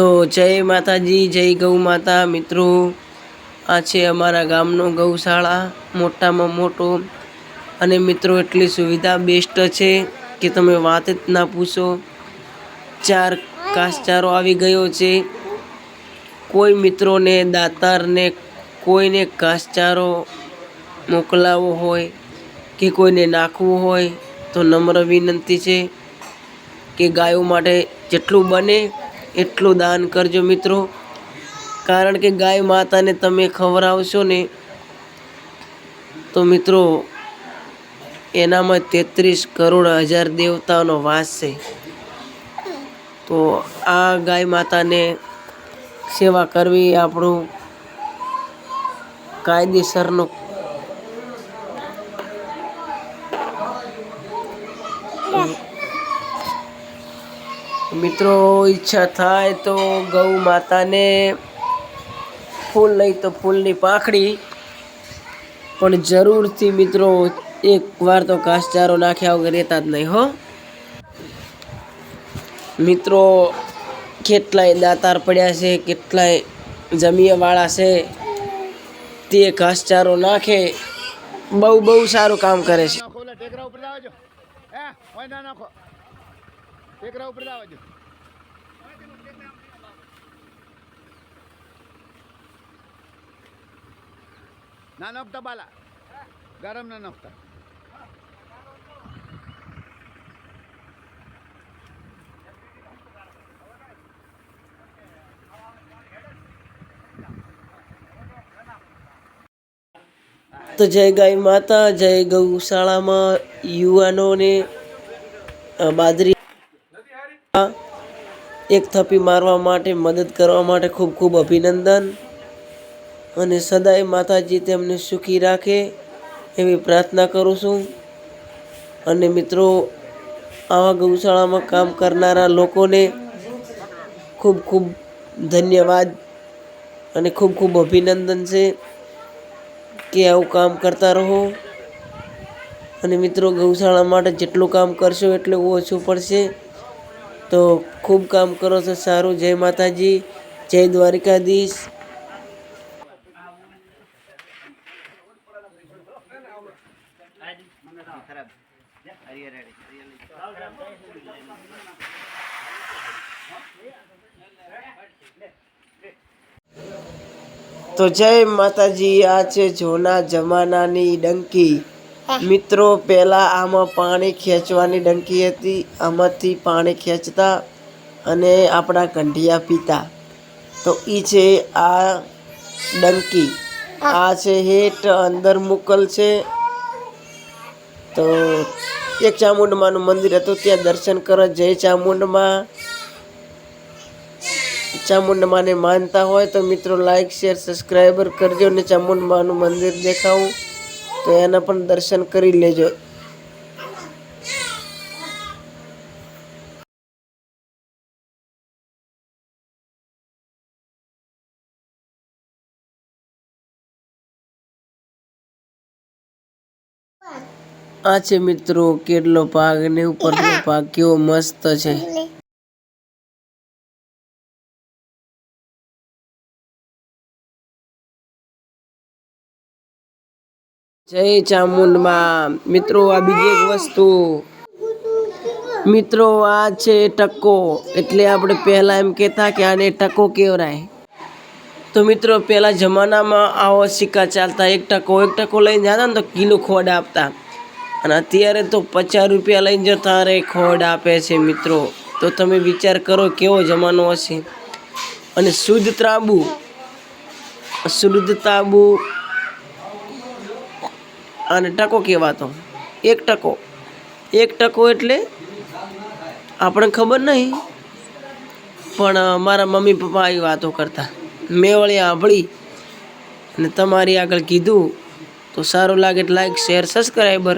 તો જય માતાજી, જય ગૌ માતા મિત્રો. આ છે અમારા ગામનો ગૌશાળા, મોટામાં મોટો. અને મિત્રો, એટલી સુવિધા બેસ્ટ છે કે તમે વાત જ ના પૂછો. ચાર કાસચારો આવી ગયો છે. કોઈ મિત્રોને, દાતારને, કોઈને ઘાસચારો મોકલાવો હોય કે કોઈને નાખવું હોય તો નમ્ર વિનંતી છે કે ગાયો માટે જેટલું બને એટલું દાન કરજો મિત્રો. કારણ કે ગાય માતાને તમે ખવડાવશો ને, તો મિત્રો, એનામાં તેત્રીસ કરોડ હજાર દેવતાઓનો વાસ છે. તો આ ગાય માતાને સેવા કરવી આપણું કાયદેસરનો મિત્રો, ઈચ્છા થાય તો ગૌ માતાને ફૂલ લઈ તો ફૂલની પાંખડી. પણ જરૂરથી મિત્રો, એક વાર તો ઘાસચારો નાખ્યા વગર રહેતા જ નહીં, હો. મિત્રો, કેટલાય દાતાર પડ્યા છે, કેટલાય જમીયવાળા છે, તે ઘાસચારો નાખે. બહુ બહુ સારું કામ કરે છે. નાખો. ટેકરા ઉપર લાવજો હે ના બાલા. ગરમ ના નાખતા તો જય ગાય માતા જય ગૌશાળામાં યુવાનોને અ, બાજરી એક થપ્પી મારવા માટે મદદ કરવા માટે ખૂબ ખૂબ અભિનંદન. અને સદાય માતાજી તેમને સુખી રાખે એવી પ્રાર્થના કરું છું. અને મિત્રો, આવા ગૌશાળામાં કામ કરનારા લોકોને ખૂબ ખૂબ ધન્યવાદ અને ખૂબ ખૂબ અભિનંદન છે કે આવું કામ કરતા રહો. અને મિત્રો, ગૌશાળા માટે જેટલું કામ કરશો એટલું ઓછું પડશે. તો ખૂબ કામ કરો છો, સારું. જય માતાજી, જય દ્વારિકાધીશ. તો જય માતાજી, આ છે જૂના જમાનાની ડંકી. મિત્રો, પહેલાં આમાં પાણી ખેંચવાની ડંકી હતી. આમાંથી પાણી ખેંચતા અને આપણા કંઢિયા પીતા. તો એ છે આ ડંકી. આ છે હેઠ, અંદર મુકલ છે. તો એક ચામુંડમાનું મંદિર હતું. ત્યાં દર્શન કરો જય ચામુંડમાં. ચામુંડમાને માનતા હોય તો મિત્રો લાઈક શેર સબસ્ક્રાઈબર કરજો ને ચામુંડમાનું મંદિર દેખાવું. તો એના પણ દર્શન કરી લેજો. આ છે મિત્રો, કેટલો પાક ને ઉપરનો પાક, કેવો મસ્ત છે. જય ચામુંડમાં. મિત્રો, આ બીજી એક વસ્તુ. મિત્રો, આ છે ટકો. એટલે આપણે પહેલાં એમ કહેતા કે આને ટકો કહેવરાય તો મિત્રો, પહેલાં જમાનામાં આવો સિક્કા ચાલતા. એક ટકો એક ટકો લઈને જતા ને તો કિલો ખોડ આપતા. અને અત્યારે તો પચાસ રૂપિયા લઈને જતા રે ખોડ આપે છે મિત્રો. તો તમે વિચાર કરો કેવો જમાનો હશે. અને શુદ્ધ ત્રાંબુ શુદ્ધ તાંબુ અને ટકો કહેવાતો. એક ટકો. એક ટકો એટલે આપણે ખબર નહીં. પણ મારા મમ્મી પપ્પા આવી વાતો કરતા. મેં વળી સાંભળી અને તમારી આગળ કીધું. તો સારું લાગે લાઈક શેર સબસ્ક્રાઈબર